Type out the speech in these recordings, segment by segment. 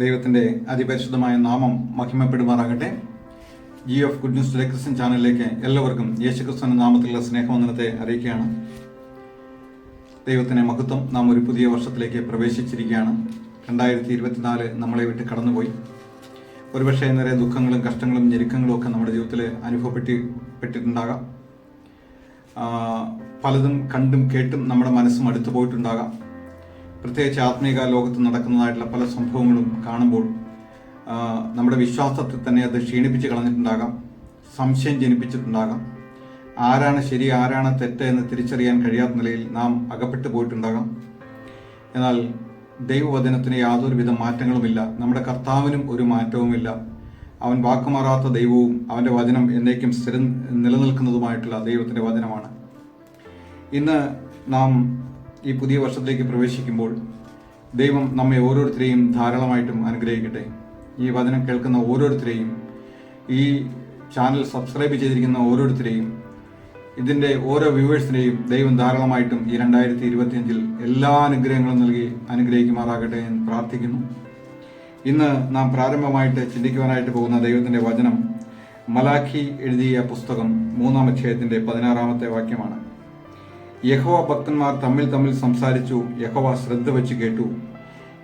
ദൈവത്തിന്റെ അതിപരിശുദ്ധമായ നാമം മഹിമപ്പെടുമാറാകട്ടെ. G of good news Christian ചാനലിലേക്ക് എല്ലാവർക്കും യേശുക്രിസ്തുവിന്റെ നാമത്തിലുള്ള സ്നേഹവന്ദനത്തെ അറിയിക്കുകയാണ്. ദൈവത്തിന്റെ മഹത്വം നാം ഒരു പുതിയ വർഷത്തിലേക്ക് പ്രവേശിച്ചിരിക്കുകയാണ്. രണ്ടായിരത്തി ഇരുപത്തിനാല് നമ്മളെ വിട്ട് കടന്നുപോയി. ഒരുപക്ഷെ നിറയെ ദുഃഖങ്ങളും കഷ്ടങ്ങളും ഞെരുക്കങ്ങളും ഒക്കെ നമ്മുടെ ജീവിതത്തിൽ അനുഭവപ്പെട്ടി പെട്ടിട്ടുണ്ടാകാം പലതും കണ്ടും കേട്ടും നമ്മുടെ മനസ്സും അടുത്തു പോയിട്ടുണ്ടാകാം പ്രത്യേകിച്ച് ആത്മീക ലോകത്ത് നടക്കുന്നതായിട്ടുള്ള പല സംഭവങ്ങളും കാണുമ്പോൾ നമ്മുടെ വിശ്വാസത്തെ തന്നെ അത് ക്ഷീണിപ്പിച്ച് കളഞ്ഞിട്ടുണ്ടാകാം സംശയം ജനിപ്പിച്ചിട്ടുണ്ടാകാം. ആരാണ് ശരി ആരാണ് തെറ്റ് എന്ന് തിരിച്ചറിയാൻ കഴിയാത്ത നിലയിൽ നാം അകപ്പെട്ടു പോയിട്ടുണ്ടാകാം. എന്നാൽ ദൈവവചനത്തിന് യാതൊരുവിധ മാറ്റങ്ങളുമില്ല. നമ്മുടെ കർത്താവിനും ഒരു മാറ്റവുമില്ല. അവൻ വാക്കുമാറാത്ത ദൈവവും അവന്റെ വചനം എന്നേക്കും സ്ഥിരം നിലനിൽക്കുന്നതുമായിട്ടുള്ള ദൈവത്തിന്റെ വചനമാണ്. ഇന്ന് നാം ഈ പുതിയ വർഷത്തിലേക്ക് പ്രവേശിക്കുമ്പോൾ ദൈവം നമ്മെ ഓരോരുത്തരെയും ധാരാളമായിട്ടും അനുഗ്രഹിക്കട്ടെ. ഈ വചനം കേൾക്കുന്ന ഓരോരുത്തരെയും ഈ ചാനൽ സബ്സ്ക്രൈബ് ചെയ്തിരിക്കുന്ന ഓരോരുത്തരെയും ഇതിന്റെ ഓരോ വ്യൂവേഴ്സിനെയും ദൈവം ധാരാളമായിട്ടും ഈ രണ്ടായിരത്തി ഇരുപത്തിയഞ്ചിൽ എല്ലാ അനുഗ്രഹങ്ങളും നൽകി അനുഗ്രഹിക്കുമാറാകട്ടെ എന്ന് പ്രാർത്ഥിക്കുന്നു. ഇന്ന് നാം പ്രാരംഭമായിട്ട് ചിന്തിക്കുവാനായിട്ട് പോകുന്ന ദൈവത്തിന്റെ വചനം മലാഖി എഴുതിയ പുസ്തകം മൂന്നാം അധ്യായത്തിന്റെ പതിനാറാമത്തെ വാക്യമാണ്. യഹോവ ഭക്തന്മാർ തമ്മിൽ തമ്മിൽ സംസാരിച്ചു യഹോവ ശ്രദ്ധ വെച്ച് കേട്ടു.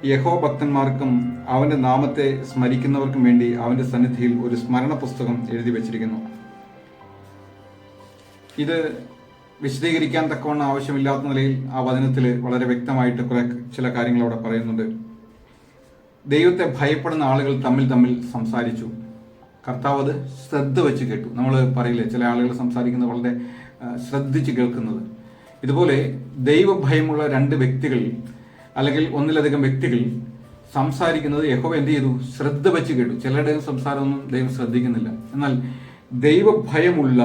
യഹോവ ഭക്തന്മാർക്കും അവന്റെ നാമത്തെ സ്മരിക്കുന്നവർക്കും വേണ്ടി അവന്റെ സന്നിധിയിൽ ഒരു സ്മരണ പുസ്തകം എഴുതി വച്ചിരിക്കുന്നു. ഇത് വിശദീകരിക്കാൻ തക്കവണ്ണം ആവശ്യമില്ലാത്ത നിലയിൽ ആ വചനത്തിൽ വളരെ വ്യക്തമായിട്ട് കുറെ ചില കാര്യങ്ങൾ അവിടെ പറയുന്നുണ്ട്. ദൈവത്തെ ഭയപ്പെടുന്ന ആളുകൾ തമ്മിൽ തമ്മിൽ സംസാരിച്ചു. കർത്താവ് അത് ശ്രദ്ധ വെച്ച് കേട്ടു. നമ്മൾ പറയില്ലേ ചില ആളുകൾ സംസാരിക്കുന്നത് വളരെ ശ്രദ്ധിച്ച് കേൾക്കുന്നത്. ഇതുപോലെ ദൈവഭയമുള്ള രണ്ട് വ്യക്തികൾ അല്ലെങ്കിൽ ഒന്നിലധികം വ്യക്തികൾ സംസാരിക്കുന്നത് യഹോവ എന്ത് ചെയ്തു? ശ്രദ്ധ വെച്ച് കേട്ടു. ചിലരുടെയും സംസാരമൊന്നും ദൈവം ശ്രദ്ധിക്കുന്നില്ല. എന്നാൽ ദൈവഭയമുള്ള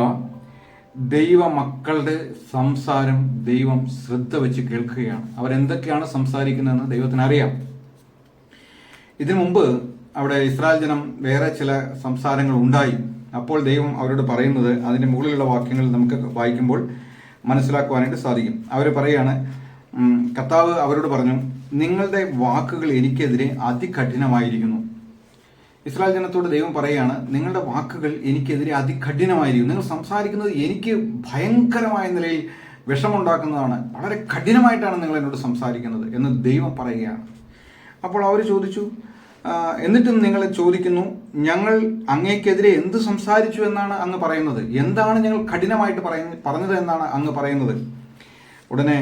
ദൈവ മക്കളുടെ സംസാരം ദൈവം ശ്രദ്ധ വെച്ച് കേൾക്കുകയാണ്. അവരെന്തൊക്കെയാണ് സംസാരിക്കുന്നതെന്ന് ദൈവത്തിന് അറിയാം ഇതിനു മുമ്പ് അവിടെ ഇസ്രായേൽ ജനം വേറെ ചില സംസാരങ്ങൾ ഉണ്ടായി. അപ്പോൾ ദൈവം അവരോട് പറയുന്നത് അതിന്റെ മുകളിലുള്ള വാക്യങ്ങൾ നമുക്ക് വായിക്കുമ്പോൾ മനസ്സിലാക്കുവാനായിട്ട് സാധിക്കും. അവർ പറയാണ് കർത്താവ് അവരോട് പറഞ്ഞു നിങ്ങളുടെ വാക്കുകൾ എനിക്കെതിരെ അതികഠിനമായിരിക്കുന്നു. ഇസ്രായേൽ ജനത്തോട് ദൈവം പറയുകയാണ് നിങ്ങളുടെ വാക്കുകൾ എനിക്കെതിരെ അതികഠിനമായിരിക്കും നിങ്ങൾ സംസാരിക്കുന്നത് എനിക്ക് ഭയങ്കരമായ നിലയിൽ വിഷമുണ്ടാക്കുന്നതാണ് വളരെ കഠിനമായിട്ടാണ് നിങ്ങൾ എന്നോട് സംസാരിക്കുന്നത് എന്ന് ദൈവം പറയുകയാണ്. അപ്പോൾ അവർ ചോദിച്ചു "ആ, എന്നിട്ടും നിങ്ങൾ ചോദിക്കുന്നു ഞങ്ങൾ അങ്ങേക്കെതിരെ എന്ത് സംസാരിച്ചു എന്നാണ് അങ്ങ് പറയുന്നത്? എന്താണ് ഞങ്ങൾ കഠിനമായിട്ട് പറയുന്ന പറഞ്ഞത് എന്നാണ് അങ്ങ് പറയുന്നത്? ഉടനെ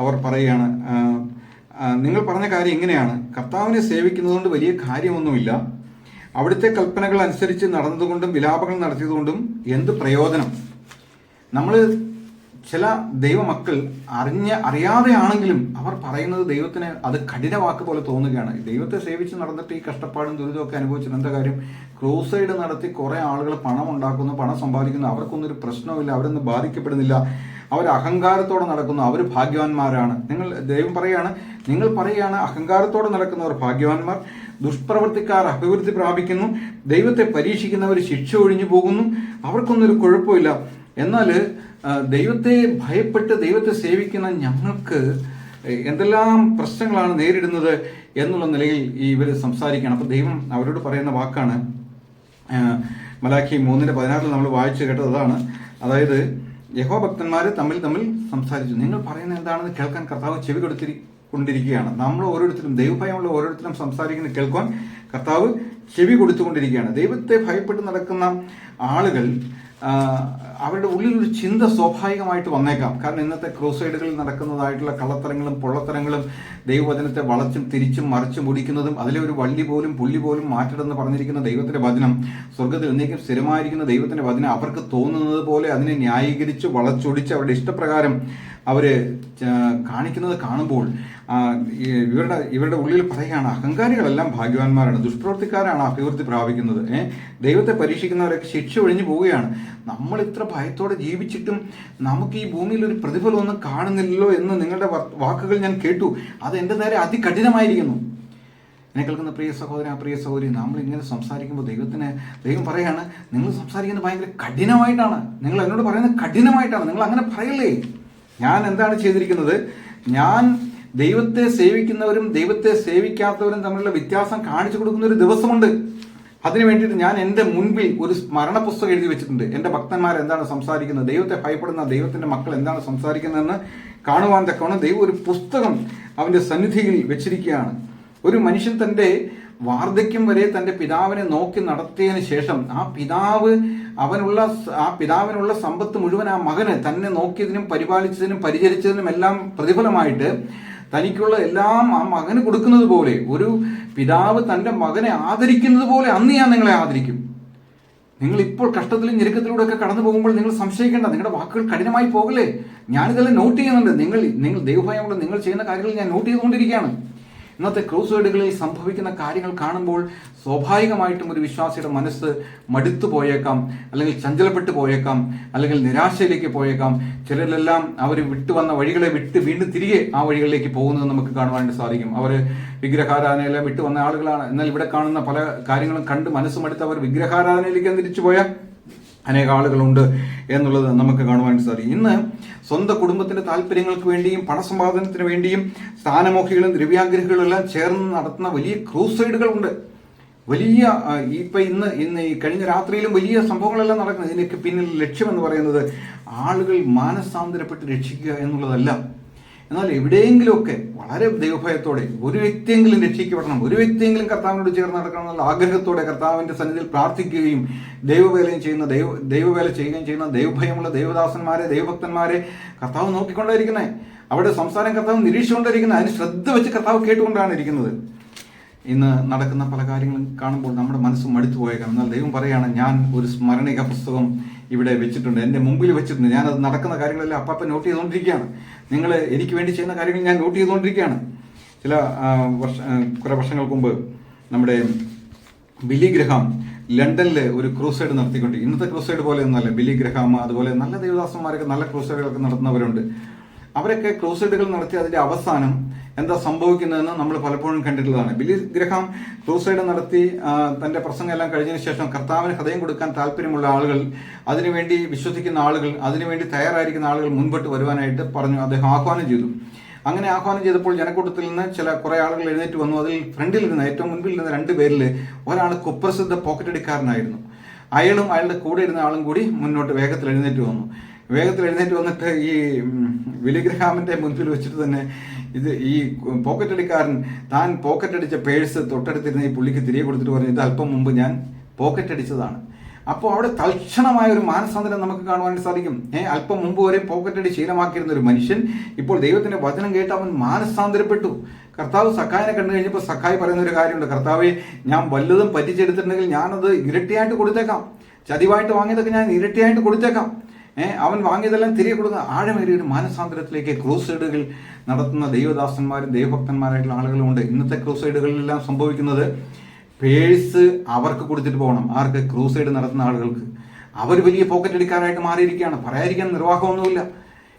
അവർ പറയുകയാണ് നിങ്ങൾ പറഞ്ഞ കാര്യം ഇങ്ങനെയാണ്. കർത്താവിനെ സേവിക്കുന്നതുകൊണ്ട് വലിയ കാര്യമൊന്നുമില്ല. അവിടുത്തെ കൽപ്പനകൾ അനുസരിച്ച് നടന്നതുകൊണ്ടും വിലാപങ്ങൾ നടത്തിയതുകൊണ്ടും എന്ത് പ്രയോജനം? നമ്മൾ ചില ദൈവമക്കൾ അറിഞ്ഞ അറിയാതെയാണെങ്കിലും അവർ പറയുന്നത് ദൈവത്തിന് അത് കഠിനവാക്ക് പോലെ തോന്നുകയാണ്. ദൈവത്തെ സേവിച്ച് നടന്നിട്ട് ഈ കഷ്ടപ്പാടും ദുരിതമൊക്കെ അനുഭവിച്ചിട്ട് എന്താ കാര്യം? ക്രൂസൈഡ് നടത്തി കുറെ ആളുകൾ പണം ഉണ്ടാക്കുന്നു പണം സമ്പാദിക്കുന്നു. അവർക്കൊന്നും ഒരു പ്രശ്നവുമില്ല അവരൊന്നും ബാധിക്കപ്പെടുന്നില്ല. അവർ അഹങ്കാരത്തോടെ നടക്കുന്നു അവർ ഭാഗ്യവാന്മാരാണ്. നിങ്ങൾ ദൈവം പറയാണ് നിങ്ങൾ പറയുകയാണ് അഹങ്കാരത്തോടെ നടക്കുന്നവർ ഭാഗ്യവാന്മാർ. ദുഷ്പ്രവർത്തിക്കാർ അഭിവൃദ്ധി പ്രാപിക്കുന്നു. ദൈവത്തെ പരീക്ഷിക്കുന്നവർ ശിക്ഷ ഒഴിഞ്ഞു പോകുന്നു. അവർക്കൊന്നും ഒരു കുഴപ്പമില്ല. എന്നാൽ ദൈവത്തെ ഭയപ്പെട്ട് ദൈവത്തെ സേവിക്കുന്ന ഞങ്ങൾക്ക് എന്തെല്ലാം പ്രശ്നങ്ങളാണ് നേരിടുന്നത് എന്നുള്ള നിലയിൽ ഇവർ സംസാരിക്കുകയാണ് അപ്പോൾ ദൈവം അവരോട് പറയുന്ന വാക്കാണ് മലാഖി മൂന്നിന്റെ പതിനാറിൽ നമ്മൾ വായിച്ചു കേട്ടത് അതാണ്. അതായത് യഹോഭക്തന്മാര് തമ്മിൽ തമ്മിൽ സംസാരിച്ചു. നിങ്ങൾ പറയുന്നത് എന്താണെന്ന് കേൾക്കാൻ കർത്താവ് ചെവി കൊടുത്തിരി കൊണ്ടിരിക്കുകയാണ്. നമ്മൾ ഓരോരുത്തരും ദൈവഭയമുള്ള ഓരോരുത്തരും സംസാരിക്കുന്നത് കേൾക്കുവാൻ കർത്താവ് ചെവി കൊടുത്തുകൊണ്ടിരിക്കുകയാണ്. ദൈവത്തെ ഭയപ്പെട്ട് നടക്കുന്ന ആളുകൾ അവരുടെ ഉള്ളിൽ ഒരു ചിന്ത സ്വാഭാവികമായിട്ട് വന്നേക്കാം. കാരണം ഇന്നത്തെ ക്രൂസൈഡുകളിൽ നടക്കുന്നതായിട്ടുള്ള കള്ളത്തരങ്ങളും പൊള്ളത്തരങ്ങളും ദൈവവചനത്തെ വളച്ചും തിരിച്ചും മറിച്ചും മുടിക്കുന്നതും അതിലെ ഒരു വള്ളി പോലും പുള്ളി പോലും മാറ്റണമെന്ന് പറഞ്ഞിരിക്കുന്ന ദൈവത്തിന്റെ വചനം സ്വർഗത്തിൽ എന്നേക്കും സ്ഥിരമായിരിക്കുന്ന ദൈവത്തിന്റെ വചനം അവർക്ക് തോന്നുന്നത് പോലെ അതിനെ ന്യായീകരിച്ച് വളച്ചൊടിച്ച് അവരുടെ ഇഷ്ടപ്രകാരം അവർ കാണിക്കുന്നത് കാണുമ്പോൾ ഇവരുടെ ഇവരുടെ ഉള്ളിൽ പറയുകയാണ് അഹങ്കാരികളെല്ലാം ഭാഗ്യവാന്മാരാണ് ദുഷ്പ്രവർത്തിക്കാരാണ് അഭിവൃദ്ധി പ്രാപിക്കുന്നത് ഏഹ് ദൈവത്തെ പരീക്ഷിക്കുന്നവരൊക്കെ ശിക്ഷ ഒഴിഞ്ഞു പോവുകയാണ്. നമ്മൾ ഇത്ര ഭയത്തോടെ ജീവിച്ചിട്ടും നമുക്ക് ഈ ഭൂമിയിൽ ഒരു പ്രതിഫലം ഒന്നും കാണുന്നില്ലല്ലോ എന്ന് നിങ്ങളുടെ വാക്കുകൾ ഞാൻ കേട്ടു. അത് എന്റെ നേരെ അതികഠിനമായിരിക്കുന്നു. എന്നെ കേൾക്കുന്ന പ്രിയ സഹോദരൻ പ്രിയ സഹോദരി നമ്മൾ ഇങ്ങനെ സംസാരിക്കുമ്പോൾ ദൈവത്തിന് ദൈവം പറയാണ് നിങ്ങൾ സംസാരിക്കുന്നത് ഭയങ്കര കഠിനമായിട്ടാണ്. നിങ്ങൾ എന്നോട് പറയുന്നത് കഠിനമായിട്ടാണ്. നിങ്ങൾ അങ്ങനെ പറയല്ലേ? ഞാൻ എന്താണ് ചെയ്തിരിക്കുന്നത്? ഞാൻ ദൈവത്തെ സേവിക്കുന്നവരും ദൈവത്തെ സേവിക്കാത്തവരും തമ്മിലുള്ള വ്യത്യാസം കാണിച്ചു കൊടുക്കുന്ന ഒരു ദിവസമുണ്ട്. അതിനു വേണ്ടിയിട്ട് ഞാൻ എന്റെ മുൻപിൽ ഒരു സ്മരണ പുസ്തകം എഴുതി വെച്ചിട്ടുണ്ട്. എന്റെ ഭക്തന്മാർ എന്താണ് സംസാരിക്കുന്നത്? ദൈവത്തെ ഭയപ്പെടുന്ന ദൈവത്തിന്റെ മക്കൾ എന്താണ് സംസാരിക്കുന്നതെന്ന് കാണുവാൻ തക്കവണ്ണം ദൈവം ഒരു പുസ്തകം അവന്റെ സന്നിധിയിൽ വെച്ചിരിക്കുകയാണ്. ഒരു മനുഷ്യൻ തന്റെ വാർദ്ധക്യം വരെ തന്റെ പിതാവിനെ നോക്കി നടത്തിയതിന് ശേഷം ആ പിതാവ് അവനുള്ള ആ പിതാവിനുള്ള സമ്പത്ത് മുഴുവൻ ആ മകന് തന്നെ നോക്കിയതിനും പരിപാലിച്ചതിനും പരിചരിച്ചതിനും എല്ലാം പ്രതിഫലമായിട്ട് തനിക്കുള്ള എല്ലാം ആ മകന് കൊടുക്കുന്നത് പോലെ ഒരു പിതാവ് തന്റെ മകനെ ആദരിക്കുന്നത് പോലെ അന്ന് ഞാൻ നിങ്ങളെ ആദരിക്കും. നിങ്ങൾ ഇപ്പോൾ കഷ്ടത്തിലും ഞെരുക്കത്തിലൂടെ ഒക്കെ കടന്നു പോകുമ്പോൾ നിങ്ങൾ സംശയിക്കേണ്ട നിങ്ങളുടെ വാക്കുകൾ കഠിനമായി പോകല്ലേ? ഞാനിതെല്ലാം നോട്ട് ചെയ്യുന്നുണ്ട്. നിങ്ങൾ നിങ്ങൾ ദൈവഭയമുള്ള നിങ്ങൾ ചെയ്യുന്ന കാര്യങ്ങൾ ഞാൻ നോട്ട് ചെയ്തുകൊണ്ടിരിക്കുകയാണ്. ഇന്നത്തെ ക്രൂസേഡുകളിൽ സംഭവിക്കുന്ന കാര്യങ്ങൾ കാണുമ്പോൾ സ്വാഭാവികമായിട്ടും ഒരു വിശ്വാസിയുടെ മനസ്സ് മടുത്തു പോയേക്കാം അല്ലെങ്കിൽ ചഞ്ചലപ്പെട്ടു പോയേക്കാം അല്ലെങ്കിൽ നിരാശയിലേക്ക് പോയേക്കാം. ചിലരെല്ലാം അവർ വിട്ടുവന്ന വഴികളെ വിട്ട് വീണ്ടും തിരികെ ആ വഴികളിലേക്ക് പോകുന്നത് നമുക്ക് കാണുവാനായിട്ട് സാധിക്കും. അവർ വിഗ്രഹാരാധനയിലെ വിട്ടു വന്ന ആളുകളാണ്. എന്നാൽ ഇവിടെ കാണുന്ന പല കാര്യങ്ങളും കണ്ട് മനസ്സ് മടുത്ത് അവർ വിഗ്രഹാരാധനയിലേക്ക് തിരിച്ചു പോയാൽ അനേക ആളുകളുണ്ട് എന്നുള്ളത് നമുക്ക് കാണുവാൻ സാധിക്കും. ഇന്ന് സ്വന്തം കുടുംബത്തിന്റെ താല്പര്യങ്ങൾക്ക് വേണ്ടിയും പണസമ്പാദനത്തിന് വേണ്ടിയും സ്ഥാനമോഹികളും ദ്രവ്യാഗ്രഹികളും എല്ലാം ചേർന്ന് നടത്തുന്ന വലിയ ക്രൂസൈഡുകളുണ്ട്. വലിയ ഇപ്പൊ ഇന്ന് ഇന്ന് ഈ കഴിഞ്ഞ രാത്രിയിലും വലിയ സംഭവങ്ങളെല്ലാം നടക്കുന്നത്. ഇതിനൊക്കെ പിന്നിൽ ലക്ഷ്യം എന്ന് പറയുന്നത് ആളുകൾ മാനസാന്തരപ്പെട്ട് രക്ഷിക്കുക എന്നുള്ളതല്ല. എന്നാൽ എവിടെയെങ്കിലുമൊക്കെ വളരെ ദൈവഭയത്തോടെ ഒരു വ്യക്തിയെങ്കിലും രക്ഷിക്കപ്പെടണം ഒരു വ്യക്തിയെങ്കിലും കർത്താവിനോട് ചേർന്ന് നടക്കണം എന്നുള്ള ആഗ്രഹത്തോടെ കർത്താവിന്റെ സന്നിധിയിൽ പ്രാർത്ഥിക്കുകയും ദൈവവേലയും ചെയ്യുന്ന ദൈവ ദൈവവേല ചെയ്യുകയും ചെയ്യുന്ന ദൈവഭയമുള്ള ദൈവദാസന്മാരെ ദൈവഭക്തന്മാരെ കർത്താവ് നോക്കിക്കൊണ്ടായിരിക്കുന്നത് അവിടെ സംസാരം കർത്താവ് നിരീക്ഷിച്ചുകൊണ്ടിരിക്കുന്നത് അതിന് ശ്രദ്ധ വെച്ച് കർത്താവ് കേട്ടുകൊണ്ടാണ് ഇരിക്കുന്നത്. ഇന്ന് നടക്കുന്ന പല കാര്യങ്ങളും കാണുമ്പോൾ നമ്മുടെ മനസ്സ് മടുത്തു പോയേക്കാം. എന്നാൽ ദൈവം പറയുകയാണ് ഞാൻ ഒരു സ്മരണിക പുസ്തകം ഇവിടെ വെച്ചിട്ടുണ്ട്. എന്റെ മുമ്പിൽ വെച്ചിട്ടുണ്ട്. ഞാനത് നടക്കുന്ന കാര്യങ്ങളെല്ലാം അപ്പപ്പം നോട്ട് ചെയ്തുകൊണ്ടിരിക്കുകയാണ്. നിങ്ങൾ എനിക്ക് വേണ്ടി ചെയ്യുന്ന കാര്യങ്ങൾ ഞാൻ നോട്ട് ചെയ്തുകൊണ്ടിരിക്കുകയാണ്. ചില വർഷ കുറെ വർഷങ്ങൾക്ക് മുമ്പ് നമ്മുടെ ബിലി ഗ്രഹാം ലണ്ടനിൽ ഒരു ക്രൂസൈഡ് നടത്തിക്കൊണ്ട് ഇന്നത്തെ ക്രൂസൈഡ് പോലെ ഒന്നല്ല ബിലി അതുപോലെ നല്ല ദേവദാസന്മാരൊക്കെ നല്ല ക്രൂസൈഡുകളൊക്കെ നടത്തുന്നവരുണ്ട്. അവരൊക്കെ ക്രൂസൈഡുകൾ നടത്തി അതിന്റെ അവസാനം എന്താ സംഭവിക്കുന്നതെന്ന് നമ്മൾ പലപ്പോഴും കണ്ടിട്ടുള്ളതാണ്. ബിലി ഗ്രഹാം ക്രൂസൈഡ് നടത്തി തന്റെ പ്രസംഗം എല്ലാം കഴിഞ്ഞതിന് ശേഷം കർത്താവിന് ഹൃദയം കൊടുക്കാൻ താല്പര്യമുള്ള ആളുകൾ അതിനുവേണ്ടി വിശ്വസിക്കുന്ന ആളുകൾ അതിനുവേണ്ടി തയ്യാറായിരിക്കുന്ന ആളുകൾ മുൻപോട്ട് വരുവാനായിട്ട് പറഞ്ഞു അദ്ദേഹം ആഹ്വാനം ചെയ്തു. അങ്ങനെ ആഹ്വാനം ചെയ്തപ്പോൾ ജനക്കൂട്ടത്തിൽ നിന്ന് ചില കുറെ ആളുകൾ എഴുന്നേറ്റ് വന്നു. അതിൽ ഫ്രണ്ടിൽ നിന്ന് ഏറ്റവും മുൻപിൽ നിന്ന് രണ്ട് പേരിൽ ഒരാൾ കുപ്രസിദ്ധ പോക്കറ്റ് എടുക്കാരനായിരുന്നു അയാളും അയാളുടെ കൂടെ ഇരുന്ന ആളും കൂടി മുന്നോട്ട് വേഗത്തിൽ എഴുന്നേറ്റ് വന്നു. വേഗത്തിൽ എഴുന്നേറ്റ് വന്നിട്ട് ഈ ഉം, വിലിഗ്രഹാമിന്റെ മുൻപിൽ വെച്ചിട്ട് തന്നെ ഇത് ഈ പോക്കറ്റ് അടിക്കാരൻ താൻ പോക്കറ്റ് അടിച്ച പേഴ്സ് തൊട്ടടുത്തിരുന്ന ഈ പുള്ളിക്ക് തിരികെ കൊടുത്തിട്ട് പറഞ്ഞു ഇത് അല്പം മുമ്പ് ഞാൻ പോക്കറ്റ് അടിച്ചതാണ്. അപ്പോൾ അവിടെ തൽക്ഷണമായ ഒരു മാനസാന്തരം നമുക്ക് കാണുവാനായിട്ട് സാധിക്കും. ഏഹ് അല്പം മുമ്പ് വരെ പോക്കറ്റ് അടി ശീലമാക്കിയിരുന്ന ഒരു മനുഷ്യൻ ഇപ്പോൾ ദൈവത്തിന്റെ വചനം കേട്ട് അവൻ മാനസാന്തരപ്പെട്ടു. കർത്താവ് സഖായിനെ കണ്ടു കഴിഞ്ഞപ്പോൾ സഖായി പറയുന്ന ഒരു കാര്യമുണ്ട്. കർത്താവെ ഞാൻ വല്ലതും പറ്റിച്ചെടുത്തിട്ടുണ്ടെങ്കിൽ ഞാനത് ഇരട്ടിയായിട്ട് കൊടുത്തേക്കാം. ചതിവായിട്ട് വാങ്ങിയതൊക്കെ ഞാൻ ഇരട്ടിയായിട്ട് കൊടുത്തേക്കാം. അവൻ വാങ്ങിയതെല്ലാം തിരികെ കൊടുക്കുന്ന ആഴമേറിയ ഒരു മാനസാന്തരത്തിലേക്ക് ക്രൂസൈഡുകൾ നടത്തുന്ന ദൈവദാസന്മാരും ദൈവഭക്തന്മാരായിട്ടുള്ള ആളുകളുമുണ്ട് ഇന്നത്തെ ക്രൂസൈഡുകളിലെല്ലാം സംഭവിക്കുന്നത് പേഴ്സ് അവർക്ക് കൊടുത്തിട്ട് പോകണം. ആർക്ക്? ക്രൂസൈഡ് നടത്തുന്ന ആളുകൾക്ക്. അവർ വലിയ പോക്കറ്റ് എടുക്കാനായിട്ട് മാറിയിരിക്കുകയാണ്. പറയാതിരിക്കാൻ നിർവാഹമൊന്നുമില്ല.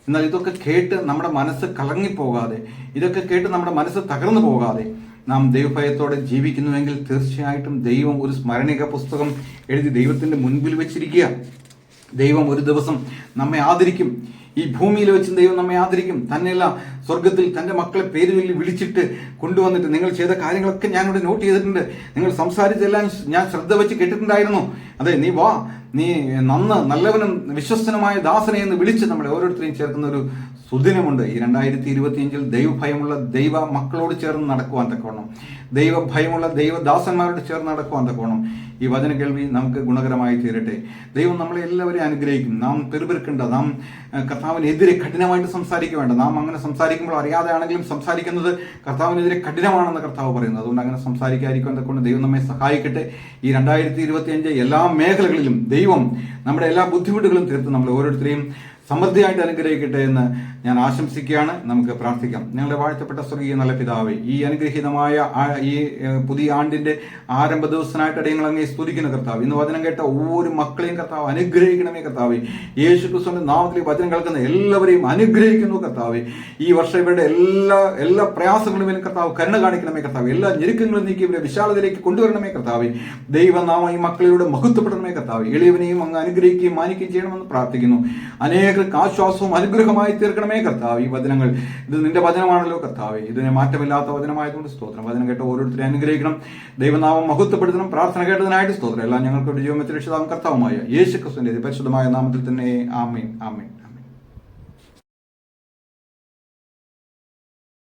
എന്നാൽ ഇതൊക്കെ കേട്ട് നമ്മുടെ മനസ്സ് കലങ്ങിപ്പോകാതെ ഇതൊക്കെ കേട്ട് നമ്മുടെ മനസ്സ് തകർന്നു പോകാതെ നാം ദൈവഭയത്തോടെ ജീവിക്കുന്നുവെങ്കിൽ തീർച്ചയായിട്ടും ദൈവം ഒരു സ്മരണിക പുസ്തകം എഴുതി ദൈവത്തിന്റെ മുൻപിൽ വെച്ചിരിക്കുക. ദൈവം ഒരു ദിവസം നമ്മെ ആദരിക്കും. ഈ ഭൂമിയിൽ വെച്ച് ദൈവം നമ്മെ ആദരിക്കും. തന്നെയല്ല സ്വർഗത്തിൽ തന്റെ മക്കളെ പേര് ചൊല്ലി വിളിച്ചിട്ട് കൊണ്ടുവന്നിട്ട് നിങ്ങൾ ചെയ്ത കാര്യങ്ങളൊക്കെ ഞാനിവിടെ നോട്ട് ചെയ്തിട്ടുണ്ട്. നിങ്ങൾ സംസാരിച്ചെല്ലാം ഞാൻ ശ്രദ്ധ വെച്ച് കേട്ടിട്ടുണ്ടായിരുന്നു. അതെ നീ വാ. നീ നന്ന് നല്ലവനും വിശ്വസ്തനുമായ ദാസനെ എന്ന് വിളിച്ച് നമ്മളെ ഓരോരുത്തരെയും ചേർക്കുന്ന ഒരു സുദിനമുണ്ട്. ഈ രണ്ടായിരത്തി ഇരുപത്തിയഞ്ചിൽ ദൈവഭയമുള്ള ദൈവ മക്കളോട് ചേർന്ന് നടക്കുവാൻ തക്കവണ്ണം. ദൈവഭയമുള്ള ദൈവദാസന്മാരോട് ചേർന്ന് നടക്കുവാൻ തക്കവണ്ണം. ഈ വചന കേൾവി നമുക്ക് ഗുണകരമായി തീരട്ടെ. ദൈവം നമ്മളെ എല്ലാവരെയും അനുഗ്രഹിക്കും. നാം പെരുപെരുക്കേണ്ട നാം കർത്താവിനെതിരെ കഠിനമായിട്ട് സംസാരിക്കുക വേണ്ട. നാം അങ്ങനെ സംസാരിക്കുമ്പോൾ അറിയാതെ ആണെങ്കിലും സംസാരിക്കുന്നത് കർത്താവിനെതിരെ കഠിനമാണെന്ന് കർത്താവ് പറയുന്നത് അതുകൊണ്ട് അങ്ങനെ സംസാരിക്കാതിരിക്കാൻ തക്കൊണ്ട് ദൈവം നമ്മെ സഹായിക്കട്ടെ. ഈ രണ്ടായിരത്തി ഇരുപത്തിയഞ്ച് എല്ലാ മേഖലകളിലും ദൈവം നമ്മുടെ എല്ലാ ബുദ്ധിമുട്ടുകളും തീർത്ത് നമ്മൾ ഓരോരുത്തരെയും സമൃദ്ധിയായിട്ട് അനുഗ്രഹിക്കട്ടെ എന്ന് ഞാൻ ആശംസിക്കുകയാണ്. നമുക്ക് പ്രാർത്ഥിക്കാം. ഞങ്ങളുടെ വാഴ്ത്തപ്പെട്ട സ്വർഗീയ നല്ല പിതാവേ ഈ അനുഗ്രഹീതമായ ഈ പുതിയ ആണ്ടിന്റെ ആരംഭ ദിവസനായിട്ട് ഞങ്ങൾ അങ്ങേ സ്തുതിക്കുന്ന കർത്താവ് ഇന്ന് വചനം കേട്ട ഓരോ മക്കളെയും കർത്താവ് അനുഗ്രഹിക്കണമേ കർത്താവേ. യേശു ക്രിസ്തുവിന്റെ നാമത്തിൽ വചനം കേൾക്കുന്ന എല്ലാവരെയും അനുഗ്രഹിക്കുന്നു കർത്താവേ. ഈ വർഷം ഇവരുടെ എല്ലാ എല്ലാ പ്രയാസങ്ങളും ഇവരും കർത്താവ് കരുണ കാണിക്കണമേ കർത്താവ്. എല്ലാ ഞെരുക്കങ്ങളും നീക്കി ഇവരെ വിശാലതയിലേക്ക് കൊണ്ടുവരണമേ കർത്താവേ. ദൈവനാമം ഈ മക്കളിലൂടെ മഹത്വപ്പെടണമേ കർത്താവ്. എളിയവനെയും അങ്ങ് അനുഗ്രഹിക്കുകയും മാനിക്കുകയും ചെയ്യണമെന്ന് പ്രാർത്ഥിക്കുന്നു. അനേക അനേകർക്ക് ആശ്വാസവും അനുഗ്രഹമായി തീർക്കണമേ കർത്താവ് ഈ വചനങ്ങൾ. ഇത് നിന്റെ വചനമാണല്ലോ കർത്താവ്. ഇതിനെ മാറ്റമില്ലാത്ത വചനമായതുകൊണ്ട് സ്തോത്രം. വചനം കേട്ട ഓരോരുത്തരെ അനുഗ്രഹിക്കണം. ദൈവനാമം മഹത്വപ്പെടുത്തണം. പ്രാർത്ഥന കേട്ടതിനായിട്ട് സ്തോത്രം. എല്ലാം ഞങ്ങൾക്ക് ഒരു ജീവിതത്തിൽ രക്ഷിതാവും കർത്താവുമായ യേശു ക്രിസ്തുവിന്റെ പരിശുദ്ധമായ നാമത്തിൽ തന്നെ. ആമീൻ. ആമേൻ.